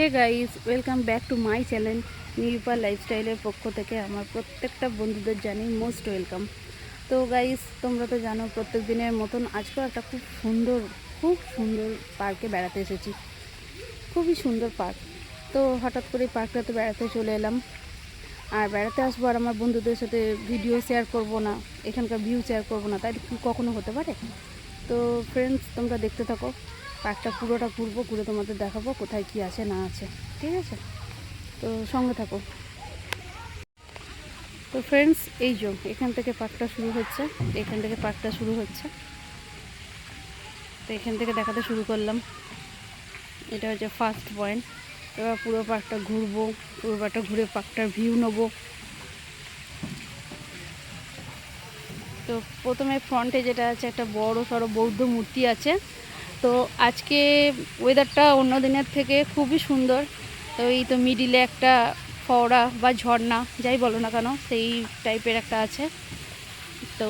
Hey guys welcome back to my channel Nirupa লাইফস্টাইলের পক্ষ থেকে আমার প্রত্যেকটা বন্ধুদের জানি মোস্ট ওয়েলকাম তো গাইস তোমরা তো জানো প্রত্যেক দিনের মতন আজকেও একটা খুব সুন্দর খুব সুন্দর পার্কে বেড়াতে এসেছি। খুবই সুন্দর পার্ক তো হঠাৎ করে পার্কটাতে বেড়াতে চলে এলাম। আর বেড়াতে আসব আর আমার বন্ধুদের সাথে ভিডিও শেয়ার করব না, এখানকার ভিউ শেয়ার করব না তাই কখনো হতে পারে? তো ফ্রেন্ডস তোমরা দেখতে থাকো। পার্কটা পুরোটা ঘুরবো, ঘুরে তোমাদের দেখাবো কোথায় কি আছে, না আছে, ঠিক আছে? তো সঙ্গে থাকো। তো ফ্রেন্ডস এই যে এখান থেকে পার্কটা শুরু হচ্ছে, এখান থেকে পার্কটা শুরু হচ্ছে। তো এখান থেকে দেখাতে শুরু করলাম। এটা হচ্ছে ফার্স্ট পয়েন্ট এবার পুরো পার্কটা ঘুরবো, পুরো পার্কটা ঘুরে পার্কটার ভিউ নেব। তো প্রথমে ফ্রন্টে যেটা আছে, একটা বড় সড়ো বৌদ্ধ মূর্তি আছে। তো আজকে ওয়েদারটা অন্য দিনের থেকে খুবই সুন্দর। তো এই তো মিডিলে একটা ফওড়া বা ঝর্ণা, যাই বলো না কেন, সেই টাইপের একটা আছে। তো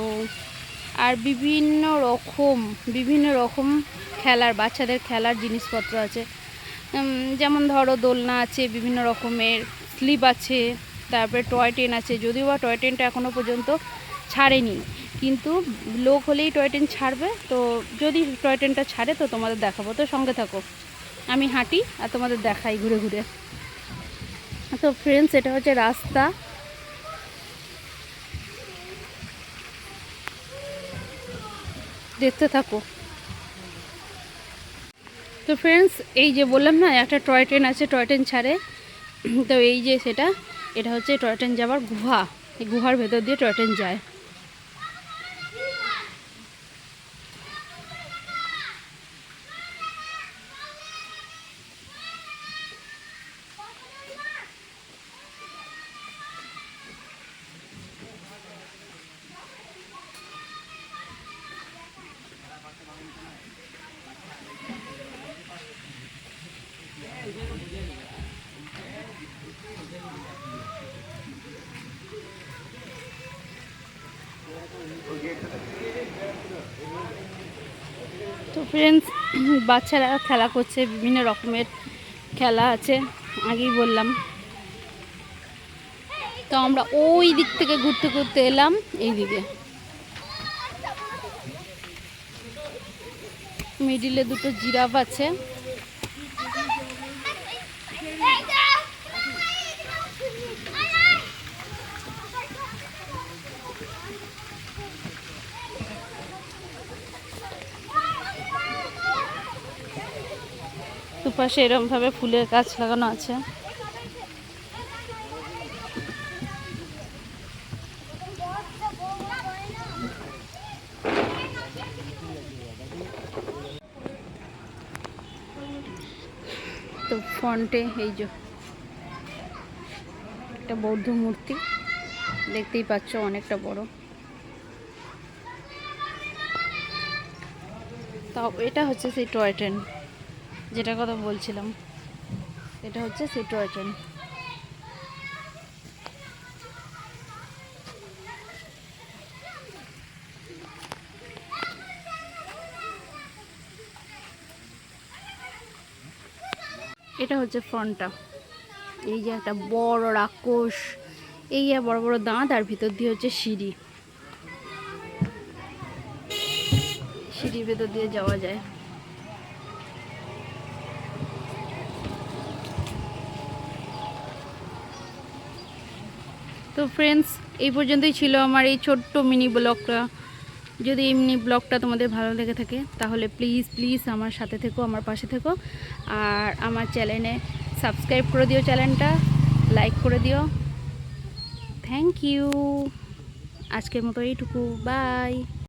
আর বিভিন্ন রকম বিভিন্ন রকম খেলার, বাচ্চাদের খেলার জিনিসপত্র আছে। যেমন ধরো দোলনা আছে, বিভিন্ন রকমের স্লিপ আছে, তারপরে টয় ট্রেন আছে, যদিও বা টয় ট্রেনটা এখনও পর্যন্ত ছাড়েনি। কিন্তু লোক হলেই টয় ট্রেন ছাড়বে, তো যদি টয় ট্রেনটা ছাড়ে তো তোমাদের দেখাবো। তো সঙ্গে থাকো। আমি হাঁটি আর তোমাদের দেখাই ঘুরে ঘুরে। তো ফ্রেন্ডস এটা হচ্ছে রাস্তা। দেখতে থাকো। তো ফ্রেন্ডস এই যে বললাম না, একটা টয় ট্রেন আছে, টয় ট্রেন ছাড়ে। তো এই যে সেটা, এটা হচ্ছে টয় ট্রেন যাওয়ার গুহা। এই গুহার ভেতর দিয়ে টয় ট্রেন যায়। ফ্রেন্ডস বাচ্চারা খেলা করছে, বিভিন্ন রকমের খেলা আছে, আগেই বললাম। তো আমরা ওই দিক থেকে ঘুরতে ঘুরতে এলাম এই দিকে মিডিলে দুটো জিরাফ আছে। দুপাশে এরমভাবে ফুলের গাছ লাগানো আছে। তো ফ্রন্টে এই যে একটা বৌদ্ধ মূর্তি, দেখতেই পাচ্ছ অনেকটা বড়। তাও এটা হচ্ছে সেই টয় ট্রেন যেটার কথা বলছিলাম। এটা হচ্ছে সেই টয় ট্রেন এটা হচ্ছে ফ্রন্টটা। এই যে একটা বড় রাক্ষস। এই যে বড় বড় দাঁত, আর ভিতর দিয়ে হচ্ছে সিঁড়ি। সিঁড়ির ভেতর দিয়ে যাওয়া যায়। তো ফ্রেন্ডস এই পর্যন্তই ছিল আমার এই ছোট্ট মিনি ব্লগটা যদি এই মিনি ব্লগটা তোমাদের ভালো লেগে থাকে, তাহলে প্লিজ প্লিজ আমার সাথে থেকো, আমার পাশে থেকো। আর আমার চ্যানেলে সাবস্ক্রাইব করে দিও চ্যানেলটা লাইক করে দিও। থ্যাংক ইউ আজকের মতো এইটুকু। বাই